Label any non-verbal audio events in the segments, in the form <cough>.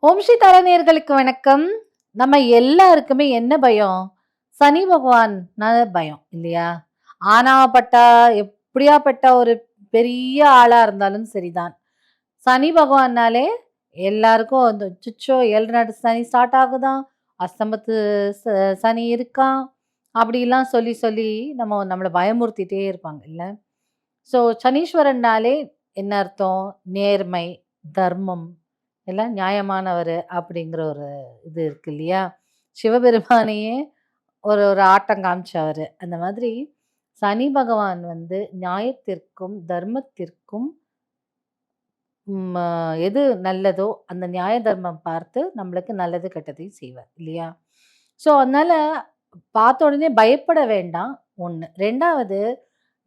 ஓம் தரநேர்களுக்கு வணக்கம். நம்ம எல்லாருக்குமே என்ன பயம்? சனி பகவான் பயம் இல்லையா? ஆனாப்பட்டா எப்படியாப்பட்ட ஒரு பெரிய ஆளா இருந்தாலும் சரிதான். சனி பகவான்னாலே எல்லாருக்கும் அந்த சுச்சோ ஏழு நாடு சனி ஸ்டார்ட் ஆகுதான் அஸ்தமத்து ச- சனி இருக்கான் அப்படிலாம் சொல்லி சொல்லி நம்ம நம்மளை பயமுறுத்திட்டே இருப்பாங்க இல்லை? ஸோ சனீஸ்வரன்னாலே என்ன அர்த்தம்? நேர்மை தர்மம் எல்லாம் நியாயமானவர் அப்படிங்கிற ஒரு இது இருக்கு இல்லையா? சிவபெருமானையே ஒரு ஒரு ஆட்டம் காமிச்சவர். அந்த மாதிரி சனி பகவான் வந்து நியாயத்திற்கும் தர்மத்திற்கும் எது நல்லதோ அந்த நியாய தர்மம் பார்த்து நம்மளுக்கு நல்லது கெட்டதையும் செய்வார் இல்லையா? ஸோ அதனால பார்த்த உடனே பயப்பட வேண்டாம். ஒன்று ரெண்டாவது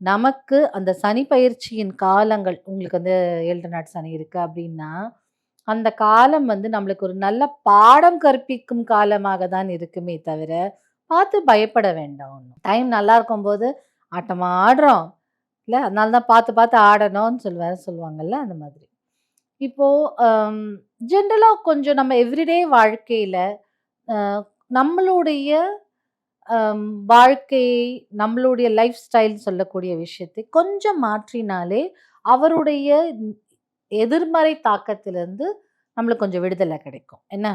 நமக்கு அந்த சனி பயிற்சியின் காலங்கள் உங்களுக்கு வந்து ஏழு நாட்டு சனி இருக்குது அப்படின்னா அந்த காலம் வந்து நம்மளுக்கு ஒரு நல்ல பாடம் கற்பிக்கும் காலமாக தான் இருக்குமே தவிர பார்த்து பயப்பட வேண்டாம் ஒன்றும் டைம் நல்லா இருக்கும்போது ஆட்டமாக ஆடுறோம். இல்லை? அதனால தான் பார்த்து பார்த்து ஆடணும்னு சொல்லுவாங்க சொல்லுவாங்கல்ல அந்த மாதிரி. இப்போ ஜென்ரலாக கொஞ்சம் நம்ம எவ்ரிடே வாழ்க்கையில் நம்மளுடைய வாழ்க்கை நம்மளுடைய லைஃப் ஸ்டைல் சொல்லக்கூடிய விஷயத்தை கொஞ்சம் மாற்றினாலே அவருடைய எதிர்மறை தாக்கத்திலிருந்து நம்மளுக்கு கொஞ்சம் விடுதலை கிடைக்கும். என்ன?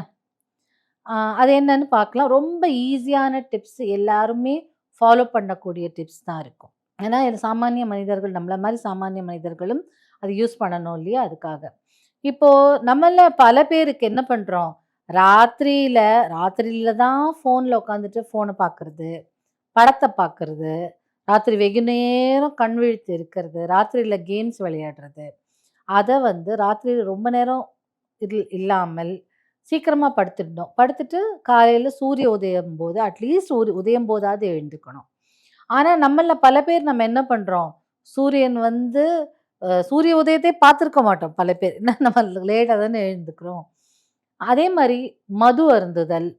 அது என்னன்னு பார்க்கலாம். ரொம்ப ஈஸியான டிப்ஸ் எல்லாருமே ஃபாலோ பண்ணக்கூடிய டிப்ஸ் தான் இருக்கும். ஏன்னா இது சாமானிய மனிதர்கள் நம்மளை மாதிரி சாமானிய மனிதர்களும் அது யூஸ் பண்ணணும் இல்லையா அதுக்காக. இப்போது நம்மள பல பேருக்கு என்ன பண்ணுறோம் ராத்திரியில் ராத்திரியில் தான் ஃபோனில் உட்காந்துட்டு ஃபோனை பார்க்குறது படத்தை பார்க்குறது ராத்திரி வெகு நேரம் கண் விழித்து இருக்கிறது ராத்திரியில் கேம்ஸ் விளையாடுறது அதை வந்து ராத்திரி ரொம்ப நேரம் இல் இல்லாமல் சீக்கிரமாக படுத்துடணும். படுத்துட்டு காலையில் சூரிய உதயம் போது அட்லீஸ்ட் ஒரு உதயம் போதாவது எழுந்துக்கணும். ஆனால் நம்மள பல பேர் நம்ம என்ன பண்ணுறோம் சூரியன் வந்து சூரிய உதயத்தை பார்த்துருக்க மாட்டோம் பல பேர். என்ன நம்ம லேட்டாக தானே எழுந்துக்கிறோம். அதே மாதிரி மது அருந்துதல்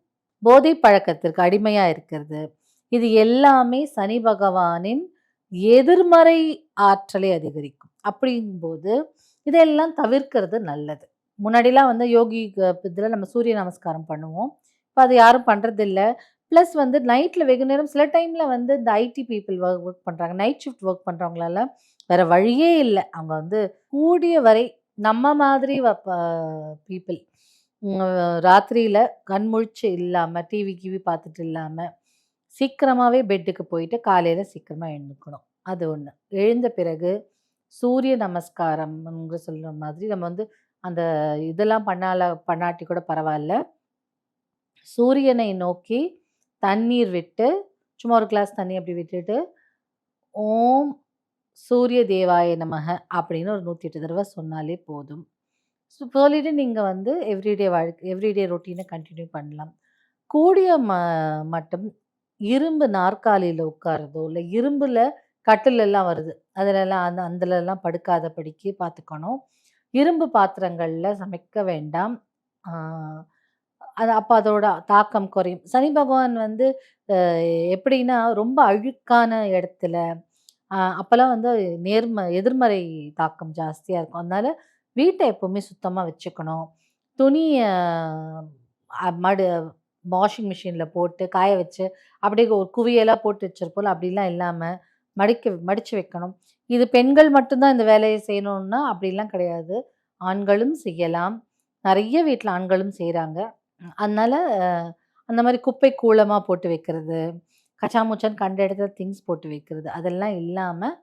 போதை பழக்கத்திற்கு அடிமையாக இருக்கிறது இது எல்லாமே சனி பகவானின் எதிர்மறை ஆற்றலை அதிகரிக்கும். அப்படிங்கும்போது இதெல்லாம் தவிர்க்கிறது நல்லது. முன்னாடிலாம் வந்து யோகி இதில் நம்ம சூரிய நமஸ்காரம் பண்ணுவோம். இப்போ அது யாரும் பண்ணுறதில்ல ப்ளஸ் வந்து நைட்டில் வெகு நேரம் சில டைமில் வந்து இந்த ஐடி பீப்புள் ஒர்க் ஒர்க் பண்ணுறாங்க நைட் ஷிஃப்ட் ஒர்க் பண்ணுறவங்களால வேற வழியே இல்லை. அவங்க வந்து கூடிய வரை நம்ம மாதிரி பீப்புள். ராத்திரியில் கண்முழிச்சு இல்லாமல் டிவி கிவி பார்த்துட்டு இல்லாமல் சீக்கிரமாகவே பெட்டுக்கு போயிட்டு காலையில் சீக்கிரமாக எழுந்துக்கணும். அது ஒன்று எழுந்த பிறகு சூரிய நமஸ்காரம்ங்கிற சொல்கிற மாதிரி நம்ம வந்து அந்த இதெல்லாம் பண்ணால பண்ணாட்டி கூட பரவாயில்ல சூரியனை நோக்கி தண்ணீர் விட்டு சும்மா ஒரு கிளாஸ் தண்ணி அப்படி விட்டுட்டு ஓம் சூரிய தேவாய நமக அப்படின்னு ஒரு நூற்றி எட்டு தடவை சொன்னாலே போதும். ஸோ சொல்லிட்டு நீங்கள் வந்து எவ்ரிடே வாழ்க்கை எவ்ரிடே ரொட்டீனை கண்டினியூ பண்ணலாம். கூடிய ம மட்டும் இரும்பு நாற்காலியில் உட்காரதோ இல்லை இரும்பில் கட்டிலெல்லாம் வருது. அதிலெல்லாம் அந்த அதுலலாம் படுக்காதபடிக்கு பார்த்துக்கணும் இரும்பு பாத்திரங்களில் சமைக்க வேண்டாம். அது அப்போ அதோட தாக்கம் குறையும். சனி பகவான் வந்து எப்படின்னா ரொம்ப அழுக்கான இடத்துல அப்போல்லாம் வந்து நேர்ம எதிர்மறை தாக்கம் ஜாஸ்தியாக இருக்கும். அதனால வீட்டை எப்போவுமே சுத்தமாக வச்சுக்கணும். துணியை மடு வாஷிங் மிஷினில் போட்டு காய வச்சு அப்படியே ஒரு குவியெல்லாம் போட்டு வச்சிருப்போம் அப்படிலாம் இல்லாமல் மடிக்க மடித்து வைக்கணும். இது பெண்கள் மட்டும்தான் இந்த வேலையை செய்யணும்னா அப்படிலாம் கிடையாது. ஆண்களும் செய்யலாம். நிறைய வீட்டில் ஆண்களும் செய்கிறாங்க அதனால் அந்த மாதிரி குப்பை கூலமாக போட்டு வைக்கிறது கச்சாமுச்சான்னு கண்ட இடத்துல திங்ஸ் போட்டு வைக்கிறது அதெல்லாம் இல்லாமல்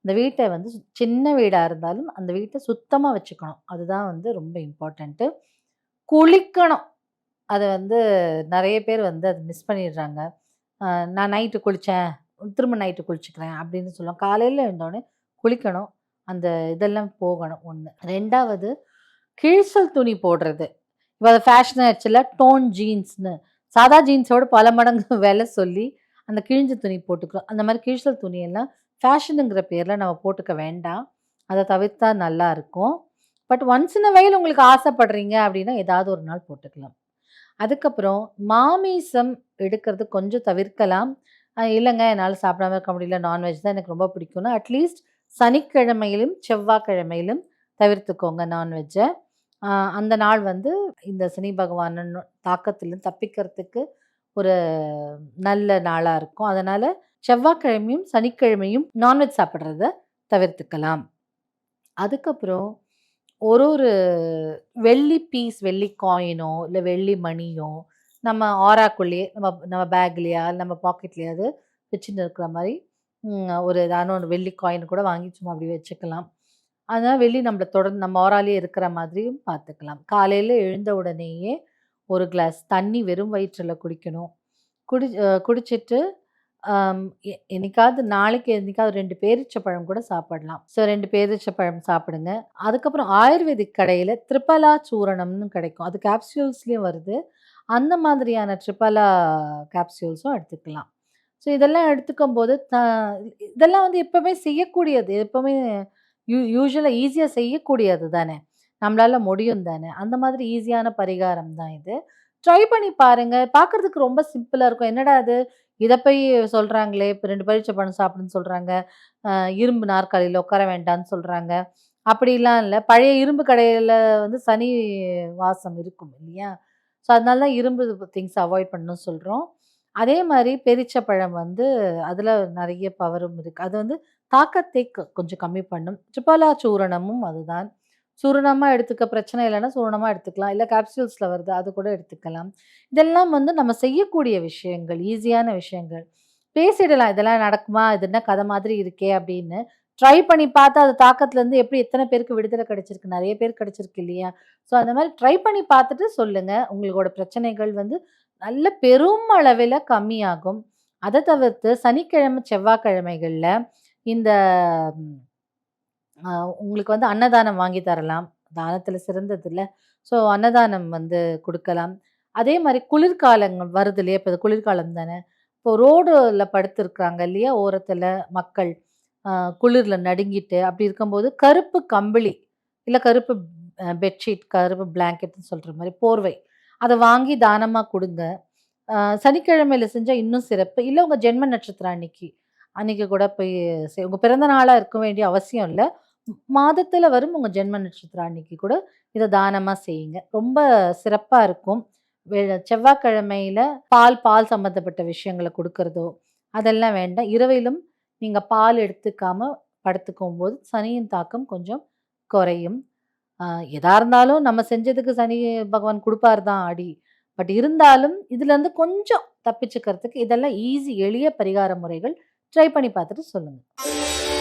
இந்த வீட்டை வந்து சு- சின்ன வீடாக இருந்தாலும் அந்த வீட்டை சுத்தமாக வச்சுக்கணும். அதுதான் வந்து ரொம்ப இம்பார்ட்டண்ட்டு குளிக்கணும். அதை வந்து நிறைய பேர் வந்து அதை மிஸ் பண்ணிடுறாங்க. நான் நைட்டு குளித்தேன் திரும்ப நைட்டு குளிச்சுக்கிறேன் அப்படின்னு சொல்லுவோம் காலையில் இருந்தோடனே குளிக்கணும். அந்த இதெல்லாம் போகணும் ஒன்று ரெண்டாவது கிழிசல் துணி போடுறது. இப்போ அது ஃபேஷன் ஆச்சுல டோன் ஜீன்ஸ்னு சாதா ஜீன்ஸோட பல மடங்கு <laughs> விலை சொல்லி அந்த கிழிஞ்ச துணி போட்டுக்கிறோம். அந்த மாதிரி கிழிசல் துணியெல்லாம் ஃபேஷனுங்கிற பேரில் நம்ம போட்டுக்க வேண்டாம். அதை தவிர்த்தா நல்லா இருக்கும். பட் ஒன்ஸ் இன் வயல் உங்களுக்கு ஆசைப்படுறீங்க அப்படின்னா ஏதாவது ஒரு நாள் போட்டுக்கலாம். அதுக்கப்புறம் மாமிசம் எடுக்கிறது கொஞ்சம் தவிர்க்கலாம். இல்லைங்க என்னால் சாப்பிடாம இருக்க முடியல நான்வெஜ் தான் எனக்கு ரொம்ப பிடிக்கும்னா அட்லீஸ்ட் சனிக்கிழமையிலும் செவ்வாய்க்கிழமையிலும் தவிர்த்துக்கோங்க நான்வெஜ்ஜை அந்த நாள் வந்து இந்த சனி பகவானன் தாக்கத்திலும் தப்பிக்கிறதுக்கு ஒரு நல்ல நாளாக இருக்கும். அதனால் செவ்வாய்க்கிழமையும், சனிக்கிழமையும் நான்வெஜ் சாப்பிட்றத தவிர்த்துக்கலாம். அதுக்கப்புறம் ஒரு ஒரு வெள்ளி பீஸ், வெள்ளி காயினோ, இல்லை வெள்ளி மணியோ நம்ம ஆராக்குள்ளேயே நம்ம நம்ம பேக்லேயா நம்ம பாக்கெட்லேயாவது வச்சுட்டு இருக்கிற மாதிரி ஒரு ஏதான ஒரு வெள்ளி காயின் கூட வாங்கி சும்மா அப்படி வச்சுக்கலாம். அதனால் வெள்ளி நம்மளை தொடர்ந்து நம்ம ஆறாலயே இருக்கிற மாதிரியும் பார்த்துக்கலாம். காலையில் எழுந்த உடனேயே ஒரு கிளாஸ் தண்ணி வெறும் வயிற்றில் குடிக்கணும். குடி குடிச்சிட்டு எ என்னைக்காவது நாளைக்கு என்னைக்காவது ரெண்டு பேரிச்சப்பழம் கூட சாப்பிடலாம். ஸோ ரெண்டு பேரிச்சப்பழம் சாப்பிடுங்க. அதுக்கப்புறம் ஆயுர்வேதிக் கடையில் திரிபலா சூரணம்னு கிடைக்கும். அது கேப்சியூல்ஸ்லேயும் வருது. அந்த மாதிரியான ட்ரிபலா கேப்சூல்ஸும் எடுத்துக்கலாம். ஸோ இதெல்லாம் எடுத்துக்கும் போது த இதெல்லாம் வந்து எப்பவுமே செய்யக்கூடியது. எப்பவுமே யூ யூஸ்வலாக ஈஸியாக செய்யக்கூடியது தானே! நம்மளால் முடியும் தானே! அந்த மாதிரி ஈஸியான பரிகாரம் தான் இது. ட்ரை பண்ணி பாருங்கள் பார்க்கறதுக்கு ரொம்ப சிம்பிளாக இருக்கும். என்னடா இது! இதை போய் சொல்கிறாங்களே இப்போ ரெண்டு பரீட்சை பணம் சாப்பிடுன்னு சொல்கிறாங்க இரும்பு நாற்காலியில் உட்கார வேண்டாம்னு சொல்கிறாங்க அப்படிலாம் இல்லை பழைய இரும்பு கடையில் வந்து சனி வாசம் இருக்கும் இல்லையா? ஸோ அதனால தான் இரும்பு திங்ஸ் அவாய்ட் பண்ணணும்னு சொல்கிறோம் அதே மாதிரி பேரீச்சப்பழம் வந்து அதில் நிறைய பவரும் இருக்குது அது வந்து தாக்கத்தை க கொஞ்சம் கம்மி பண்ணும். ட்ரிபாலா சூரணமும் அதுதான். சூரணமாக எடுத்துக்க பிரச்சனை இல்லைன்னா சூரணமாக எடுத்துக்கலாம். இல்லை கேப்சூல்ஸில் வருது. அது கூட எடுத்துக்கலாம். இதெல்லாம் வந்து நம்ம செய்யக்கூடிய விஷயங்கள். ஈஸியான விஷயங்கள். பேசிடலாம். இதெல்லாம் நடக்குமா? இது என்ன கதை மாதிரி இருக்கே! அப்படின்னு. ட்ரை பண்ணி பார்த்தா அது தாக்கத்துலேருந்து எப்படி எத்தனை பேருக்கு விடுதலை கிடைச்சிருக்கு? நிறைய பேர் கிடைச்சிருக்கு இல்லையா? ஸோ அந்த மாதிரி ட்ரை பண்ணி பார்த்துட்டு சொல்லுங்க. உங்களோட பிரச்சனைகள் வந்து நல்ல பெரும் அளவில் கம்மியாகும். அதை தவிர்த்து சனிக்கிழமை, செவ்வாய்க்கிழமைகளில் இந்த உங்களுக்கு வந்து அன்னதானம் வாங்கி தரலாம். தானத்தில் சிறந்தது இல்லை ஸோ அன்னதானம் வந்து கொடுக்கலாம் அதே மாதிரி குளிர்காலங்கள் வருது இல்லையா? இப்போ குளிர்காலம் தானே! இப்போ ரோடில் படுத்துருக்குறாங்க இல்லையா? ஓரத்தில் மக்கள். குளிரில் நடுங்கிட்டு அப்படி இருக்கும்போது கருப்பு கம்பளி இல்லை கருப்பு பெட்ஷீட், கருப்பு பிளாங்கெட்னு சொல்கிற மாதிரி போர்வை. அதை வாங்கி தானமாக கொடுங்க சனிக்கிழமையில் செஞ்சால் இன்னும் சிறப்பு. இல்லை உங்கள் ஜென்ம நட்சத்திரம் அன்னைக்கு. அன்னைக்கு கூட போய் உங்கள் பிறந்த நாளாக இருக்க வேண்டிய அவசியம் இல்லை மாதத்தில் வரும் உங்கள் ஜென்ம நட்சத்திரம் அன்னைக்கு கூட இதை தானமாக செய்யுங்க. ரொம்ப சிறப்பாக இருக்கும். செவ்வாய்க்கிழமையில் செவ்வாய்க்கிழமையில பால், பால் சம்மந்தப்பட்ட விஷயங்களை கொடுக்கறதோ அதெல்லாம் வேண்டாம். இரவிலும் நீங்கள் பால் எடுத்துக்காம போது சனியின் தாக்கம் கொஞ்சம் குறையும். எதாக எதா இருந்தாலும் நம்ம செஞ்சதுக்கு சனி பகவான் கொடுப்பார் தான் அடி. பட் இருந்தாலும் இதுலேருந்து கொஞ்சம் தப்பிச்சுக்கிறதுக்கு இதெல்லாம் ஈஸி எளிய பரிகார முறைகள். ட்ரை பண்ணி பார்த்துட்டு சொல்லுங்கள்